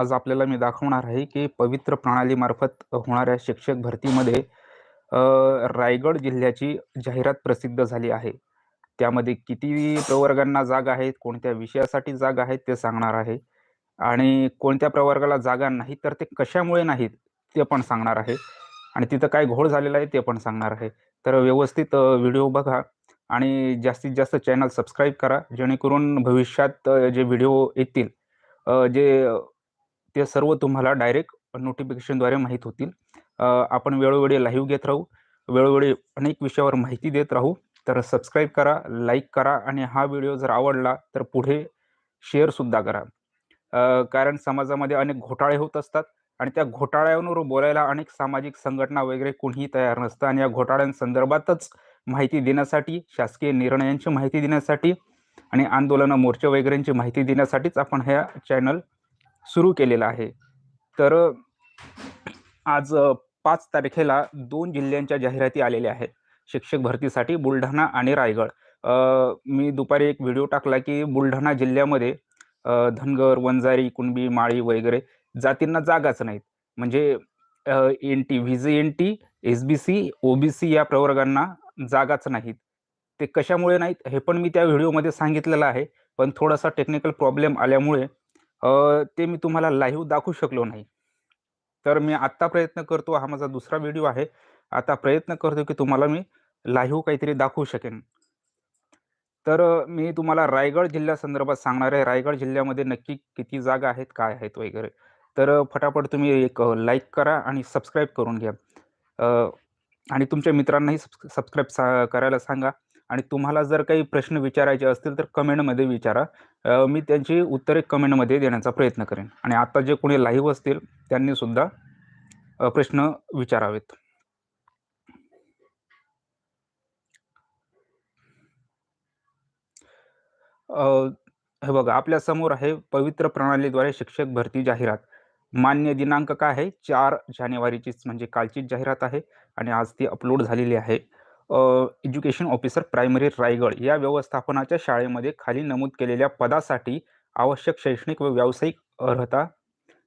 आज आपल्याला मी दाखवणार आहे की पवित्र प्रणालीमार्फत होणाऱ्या शिक्षक भरतीमध्ये रायगड जिल्ह्याची जाहिरात प्रसिद्ध झाली आहे. त्यामध्ये किती प्रवर्गांना जागा आहेत कोणत्या विषयासाठी जागा आहेत ते सांगणार आहे. आणि कोणत्या प्रवर्गाला जागा नाही तर ते कशामुळे नाहीत ते पण सांगणार आहे. आणि तिथं काय घोळ झालेला आहे ते पण सांगणार आहे. तर व्यवस्थित व्हिडिओ बघा आणि जास्तीत जास्त चॅनल सबस्क्राईब करा जेणेकरून भविष्यात जे व्हिडिओ येतील जे ते सर्व तुम्हाला डायरेक्ट नोटिफिकेशनद्वारे माहीत होतील. आपण वेळोवेळी लाईव्ह घेत राहू. वेळोवेळी अनेक विषयावर माहिती देत राहू. तर सबस्क्राईब करा लाईक करा आणि हा व्हिडिओ जर आवडला तर पुढे शेअरसुद्धा करा. कारण समाजामध्ये अनेक घोटाळे होत असतात आणि त्या घोटाळ्यांवर बोलायला अनेक सामाजिक संघटना वगैरे कोणीही तयार नसतं आणि या घोटाळ्यांसंदर्भातच माहिती देण्यासाठी शासकीय निर्णयांची माहिती देण्यासाठी आणि आंदोलनं मोर्चे वगैरेंची माहिती देण्यासाठीच आपण ह्या चॅनल सुरू केलेला आहे. तर आज पाच तारखेला दोन जिल्ह्यांच्या जाहिराती आलेल्या आहेत. शिक्षक भरतीसाठी बुलढाणा आणि रायगड. मी दुपारी एक व्हिडिओ टाकला की बुलढाणा जिल्ह्यामध्ये धनगर वंजारी कुणबी माळी वगैरे जातींना जागाच नाहीत. म्हणजे N T V J N T S B C O B C या प्रवर्गांना जागाच नाहीत. ते कशामुळे नाहीत हे पण मी त्या व्हिडिओमध्ये सांगितलेलं आहे. पण थोडासा टेक्निकल प्रॉब्लेम आल्यामुळे अ, ते मी तुम्हाला लाईव्ह दाखवू शकलो नाही. तर मी आत्ता प्रयत्न करतो हा माझा दुसरा व्हिडिओ आहे. आता प्रयत्न करतो की तुम्हाला मी लाईव्ह काहीतरी दाखवू शकेन. तर अ, मी तुम्हाला रायगड जिल्ह्यासंदर्भात सांगणार आहे. रायगड जिल्ह्यामध्ये नक्की किती जागा आहेत काय आहेत वगैरे. तर अ, फटाफट तुम्ही एक लाईक करा आणि सबस्क्राईब करून घ्या. अ, आणि तुमच्या मित्रांनाही सबस्क्राईब सा करायला सांगा. आणि तुम्हाला जर काही प्रश्न विचारायचे असतील तर कमेंटमध्ये विचारा. मी त्यांची उत्तरे कमेंटमध्ये देण्याचा प्रयत्न करेन. आणि आता जे कोणी लाईव्ह असतील त्यांनी सुद्धा प्रश्न विचारावेत. हे बघा आपल्यासमोर आहे पवित्र प्रणालीद्वारे शिक्षक भरती जाहिरात. मान्य दिनांक काय आहे? चार जानेवारीचीच म्हणजे कालचीच जाहिरात आहे. आणि आज ती अपलोड झालेली आहे. एज्युकेशन ऑफिसर प्रायमरी रायगड या व्यवस्थापनाच्या शाळेमध्ये खाली नमूद केलेल्या पदासाठी आवश्यक शैक्षणिक व व्यावसायिक अर्हता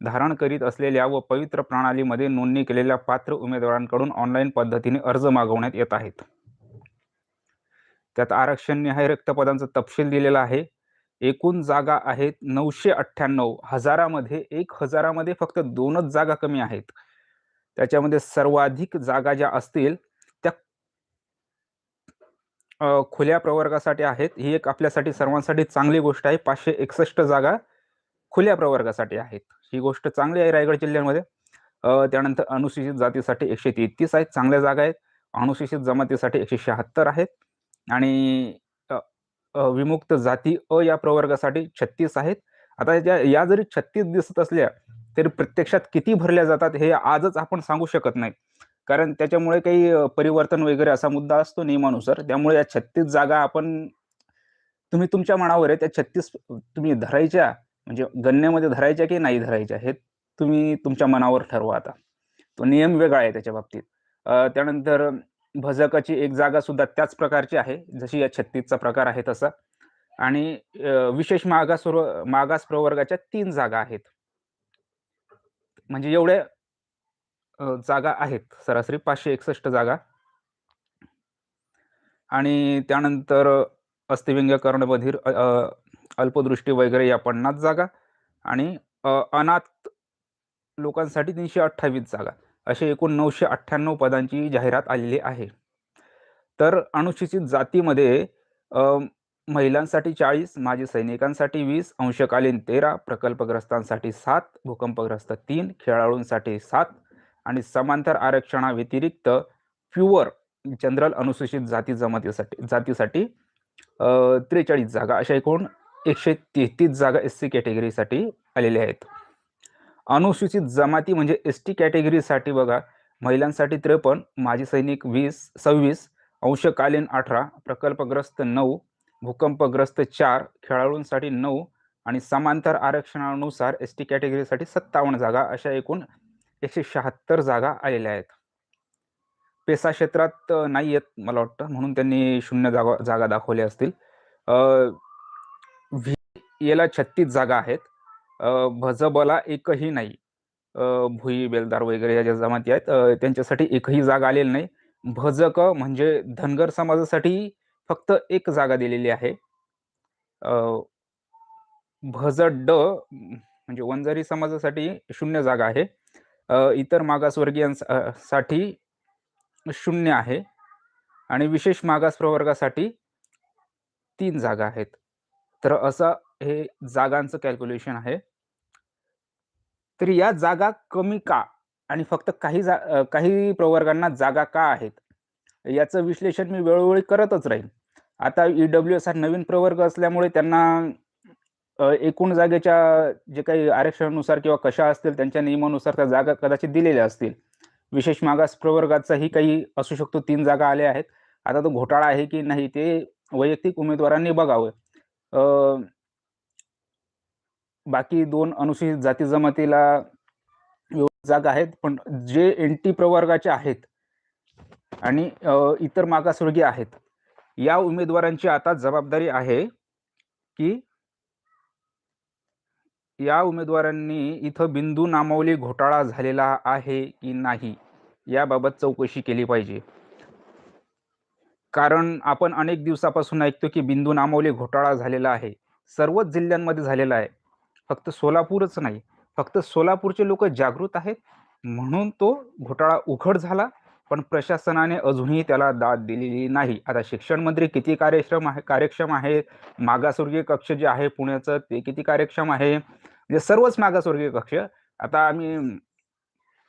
धारण करीत असलेल्या व पवित्र प्रणालीमध्ये नोंदणी केलेल्या पात्र उमेदवारांकडून ऑनलाईन पद्धतीने अर्ज मागवण्यात येत आहेत. त्यात आरक्षण निहाय रिक्त पदांचा तपशील दिलेला आहे. एकूण जागा आहेत नऊशे अठ्ठ्याण्णव. हजारामध्ये एक हजारामध्ये फक्त दोनच जागा कमी आहेत. त्याच्यामध्ये सर्वाधिक जागा ज्या असतील खुल्या प्रवर्गासाठी आहेत. ही एक आपल्यासाठी सर्वांसाठी चांगली गोष्ट आहे. पाचशे एकसष्ट जागा खुल्या प्रवर्गासाठी आहेत. ही गोष्ट चांगली आहे रायगड जिल्ह्यामध्ये. त्यानंतर अनुसूचित जातीसाठी एकशे तेहतीस आहेत. चांगल्या जागा आहेत. अनुसूचित जमातीसाठी एकशे शहात्तर आहेत. आणि विमुक्त जाती अ या प्रवर्गासाठी छत्तीस आहेत. आता ज्या या जरी छत्तीस दिसत असल्या तरी प्रत्यक्षात किती भरल्या जातात हे आजच आपण सांगू शकत नाही. कारण त्याच्यामुळे काही परिवर्तन वगैरे असा मुद्दा असतो नियमानुसार त्यामुळे या छत्तीस जागा आपण तुम्ही तुमच्या मनावर आहे त्या छत्तीस तुम्ही धरायच्या म्हणजे गणनेमध्ये धरायच्या की नाही धरायच्या हे तुम्ही तुमच्या मनावर ठरवा आता. तो नियम वेगळा आहे त्याच्या बाबतीत. त्यानंतर भजकाची एक जागा सुद्धा त्याच प्रकारची आहे जशी या छत्तीसचा प्रकार आहे तसा. आणि विशेष मागास मागास प्रवर्गाच्या तीन जागा आहेत. म्हणजे एवढ्या जागा आहेत. सरासरी पाचशे एकसष्ट जागा. आणि त्यानंतर अस्थिव्यंग बधीर अल्पदृष्टी वगैरे या पन्नास जागा आणि अनाथ लोकांसाठी तीनशे अठ्ठावीस जागा. असे एकूण नऊशे अठ्ठ्याण्णव पदांची जाहिरात आलेली आहे. तर अनुसूचित जातीमध्ये महिलांसाठी चाळीस माजी सैनिकांसाठी वीस अंशकालीन तेरा प्रकल्पग्रस्तांसाठी सात भूकंपग्रस्त तीन खेळाडूंसाठी सात आणि समांतर आरक्षणाव्यतिरिक्त प्युअर जनरल अनुसूचित जाती जमातीसाठी जातीसाठी त्रेचाळीस जागा अशा एकूण एकशे तेहतीस जागा एस सी कॅटेगरीसाठी आलेल्या आहेत. अनुसूचित जमाती म्हणजे एस टी कॅटेगरीसाठी बघा महिलांसाठी त्रेपन्न माजी सैनिक वीस सव्वीस अंशकालीन अठरा प्रकल्पग्रस्त नऊ भूकंपग्रस्त चार खेळाडूंसाठी नऊ आणि समांतर आरक्षणानुसार एस टी कॅटेगरीसाठी सत्तावन्न जागा अशा एकूण एकशे शहात्तर जागा आलेल्या आहेत पेसा क्षेत्रात नाही आहेत मला वाटतं म्हणून त्यांनी शून्य जागा जागा दाखवल्या असतील व्ही याला छत्तीस जागा आहेत भजबला एकही नाही. भुई, बेलदार वगैरे या ज्या जमाती आहेत त्यांच्यासाठी एकही जागा आलेली नाही. भजक म्हणजे धनगर समाजासाठी फक्त एक जागा दिलेली आहे. भज भजड म्हणजे वंजारी समाजासाठी शून्य जागा आहे. इतर मागासवर्गीयांसाठी साठी शून्य आहे आणि विशेष मागास प्रवर्गासाठी तीन जागा आहेत. तर असं हे जागांचं कॅल्क्युलेशन आहे. तर या जागा कमी का? आणि फक्त काही जा काही प्रवर्गांना जागा का आहेत? याचं विश्लेषण मी वेळोवेळी करतच राहीन. आता ई-डब्ल्यू-एस हा नवीन प्रवर्ग असल्यामुळे त्यांना एकूण जागेच्या जे काही आरक्षणानुसार किंवा कशा असतील त्यांच्या नियमानुसार त्या जागा कदाचित दिलेल्या असतील. विशेष मागास प्रवर्गाचाही काही असू शकतो तीन जागा आल्या आहेत. आता तो घोटाळा आहे की नाही ते वैयक्तिक उमेदवारांनी बघावं. अ बाकी दोन अनुसूचित जाती जमातीला जागा आहेत. पण जे एन-टी प्रवर्गाचे आहेत आणि इतर मागासवर्गीय आहेत. या उमेदवारांची आता जबाबदारी आहे, की या उमेदवारांनी इथं बिंदू नामावली घोटाळा झालेला आहे की नाही, याबाबत चौकशी केली पाहिजे. कारण आपण अनेक दिवसापासून ऐकतो की बिंदू नामावली घोटाळा झालेला आहे. सर्वच जिल्ह्यांमध्ये झालेला आहे. फक्त सोलापूरच नाही. फक्त सोलापूरचे लोक जागृत आहेत, म्हणून तो घोटाळा उघड झाला. पण प्रशासनाने अजूनही त्याला दाद दिलेली नाही. आता शिक्षण मंत्री किती कार्यक्षम आहे कार्यक्षम आहे, मागासवर्गीय कक्ष जे आहे पुण्याचं ते किती कार्यक्षम आहे. म्हणजे सर्वच मागासवर्गीय कक्ष आता आम्ही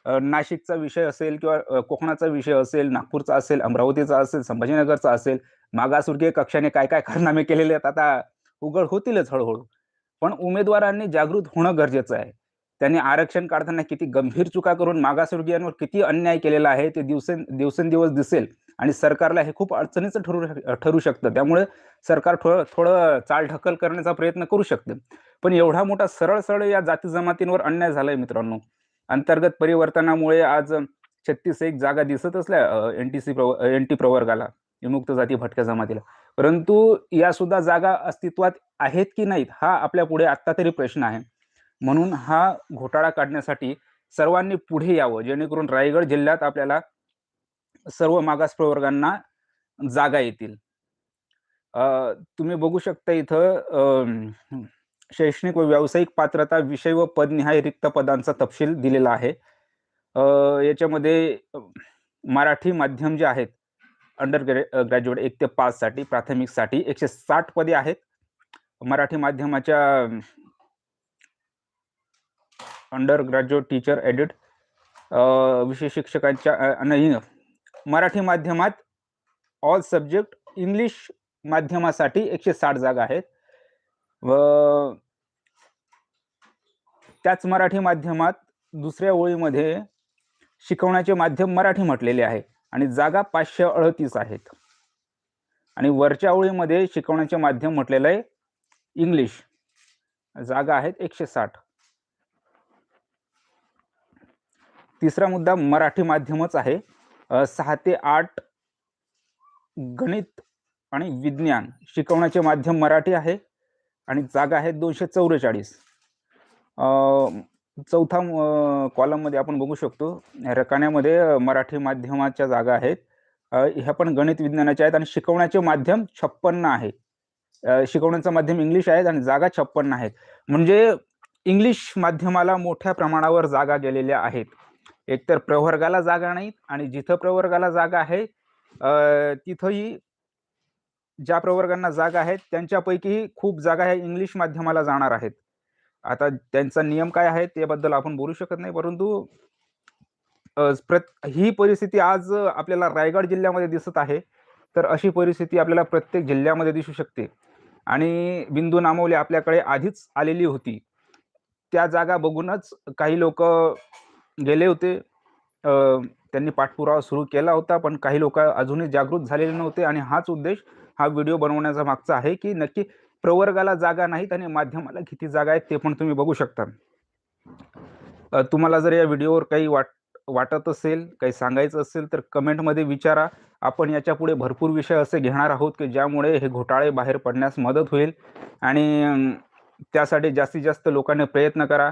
नाशिकचा विषय असेल किंवा कोकणाचा विषय असेल, नागपूरचा असेल, अमरावतीचा असेल, संभाजीनगरचा असेल, मागासवर्गीय कक्षाने काय-काय कारनामे केलेले आहेत आता उघड होतीलच हळूहळू पण उमेदवारांनी जागृत होणं गरजेचं आहे. त्यांनी आरक्षण काढताना किती गंभीर चुका करून मागासवर्गीयांवर किती अन्याय केलेला आहे ते दिवसें दिवसेंदिवस दिसेल आणि सरकारला हे खूप अडचणीचं ठरू ठरू शकतं. त्यामुळे सरकार थोडं थोडं चालढकल करण्याचा प्रयत्न करू शकते. पण एवढा मोठा सरळ-सरळ या जाती जमातींवर अन्याय झालाय मित्रांनो. अंतर्गत परिवर्तनामुळे आज 36 एक जागा दिसत असल्या एन-टी-सी प्रव एन-टी प्रवर्गाला, विमुक्त जाती भटक्या जमातीला. परंतु या सुद्धा जागा अस्तित्वात आहेत की नाहीत, हा आपल्या पुढे आत्ता तरी प्रश्न आहे. म्हणून हा घोटाळा काढण्यासाठी सर्वांनी पुढे यावं, जेणेकरून रायगड जिल्ह्यात आपल्याला सर्व मागास प्रवर्गांना जागा येतील. तुम्ही बघू शकता इथं शैक्षणिक व व्यावसायिक पात्रता विषय व पदनिहाय रिक्त पदांचा तपशील दिलेला आहे. याच्यामध्ये मराठी माध्यम जे आहेत, अंडर ग्रॅ ग्रॅज्युएट एक ते पाचसाठी प्राथमिकसाठी एकशे साठ पदे आहेत. मराठी माध्यमाच्या अंडर ग्रॅज्युएट टीचर एडिट विशेष विषय शिक्षकांच्या नाही मराठी माध्यमात ऑल सब्जेक्ट इंग्लिश माध्यमासाठी 160 जागा आहेत. व त्याच मराठी माध्यमात दुसऱ्या ओळीमध्ये शिकवण्याचे माध्यम मराठी म्हटलेले आहे आणि जागा 538 आहेत. आणि वरच्या ओळीमध्ये शिकवण्याचे माध्यम म्हटलेलं आहे इंग्लिश. जागा आहेत 160. तिसरा मुद्दा मराठी माध्यमच आहे. सहा ते आठ गणित आणि विज्ञान शिकवण्याचे माध्यम मराठी आहे आणि जागा आहेत 244. अ, चौथा कॉलममध्ये आपण बघू शकतो रकान्यामध्ये मराठी माध्यमाच्या जागा आहेत. ह्या पण गणित विज्ञानाच्या आहेत आणि शिकवण्याचे माध्यम 56 आहे. शिकवण्याचं माध्यम इंग्लिश आहेत आणि जागा 56 आहेत. म्हणजे इंग्लिश माध्यमाला मोठ्या प्रमाणावर जागा गेलेल्या आहेत. एकतर प्रवर्गाला जागा नाहीत आणि जिथं प्रवर्गाला जागा आहे तिथंही ज्या प्रवर्गांना जागा आहेत त्यांच्यापैकीही खूप जागा ह्या इंग्लिश माध्यमाला जाणार आहेत. आता त्यांचा नियम काय आहे त्याबद्दल आपण बोलू शकत नाही. परंतु प्रत ही परिस्थिती आज आपल्याला रायगड जिल्ह्यामध्ये दिसत आहे. तर अशी परिस्थिती आपल्याला प्रत्येक जिल्ह्यामध्ये दिसू शकते. आणि बिंदू नामावली आपल्याकडे आधीच आलेली होती. त्या जागा बघूनच काही लोक गेले होते. अ, त्यांनी पाठपुरावा सुरू केला होता. पण काही लोक अजूनही जागृत झालेले नव्हते आणि हाच उद्देश हा व्हिडिओ बनवण्याचा मागचा आहे, की नक्की प्रवर्गाला जागा नाहीत आणि माध्यमाला किती जागा आहेत ते पण तुम्ही बघू शकता. अ, तुम्हाला जर या व्हिडिओवर काही वाट वाटत असेल, काही सांगायचं असेल तर कमेंटमध्ये विचारा. आपण याच्यापुढे भरपूर विषय असे घेणार आहोत, की ज्यामुळे हे घोटाळे बाहेर पडण्यास मदत होईल आणि त्यासाठी जास्तीत जास्त लोकांनी प्रयत्न करा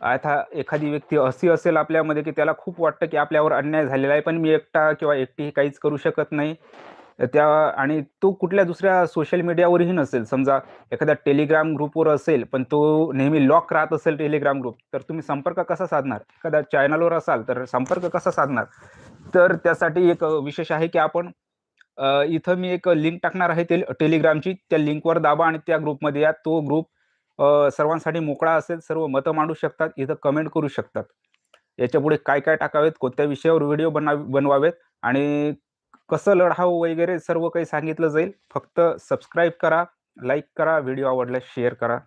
आता एखादी व्यक्ती अशी असेल आपल्यामध्ये की त्याला खूप वाटतं की आपल्यावर अन्याय झालेला आहे पण मी एकटा किंवा एकटी काहीच करू शकत नाही. त्या आणि तो कुठल्या दुसऱ्या सोशल मीडियावरही नसेल. समजा एखाद्या टेलिग्राम ग्रुपवर असेल पण तो नेहमी लॉक राहत असेल टेलिग्राम ग्रुप तर तुम्ही संपर्क कसा साधणार? एखाद्या चॅनलवर असाल तर संपर्क कसा साधणार? तर त्यासाठी एक विशेष आहे की आपण इथं मी एक लिंक टाकणार आहे ते टेलिग्रामची त्या लिंकवर दाबा आणि त्या ग्रुपमध्ये या. तो ग्रुप सर्वांसाठी मोकळा असेल सर्व मतं मांडू शकतात इथं कमेंट करू शकतात. याच्यापुढे काय काय टाकावेत कोणत्या विषयावर व्हिडिओ बना बनवावेत आणि कसं लढावं वगैरे सर्व काही सांगितलं जाईल. फक्त सबस्क्राईब करा लाईक करा व्हिडिओ आवडल्यास शेअर करा.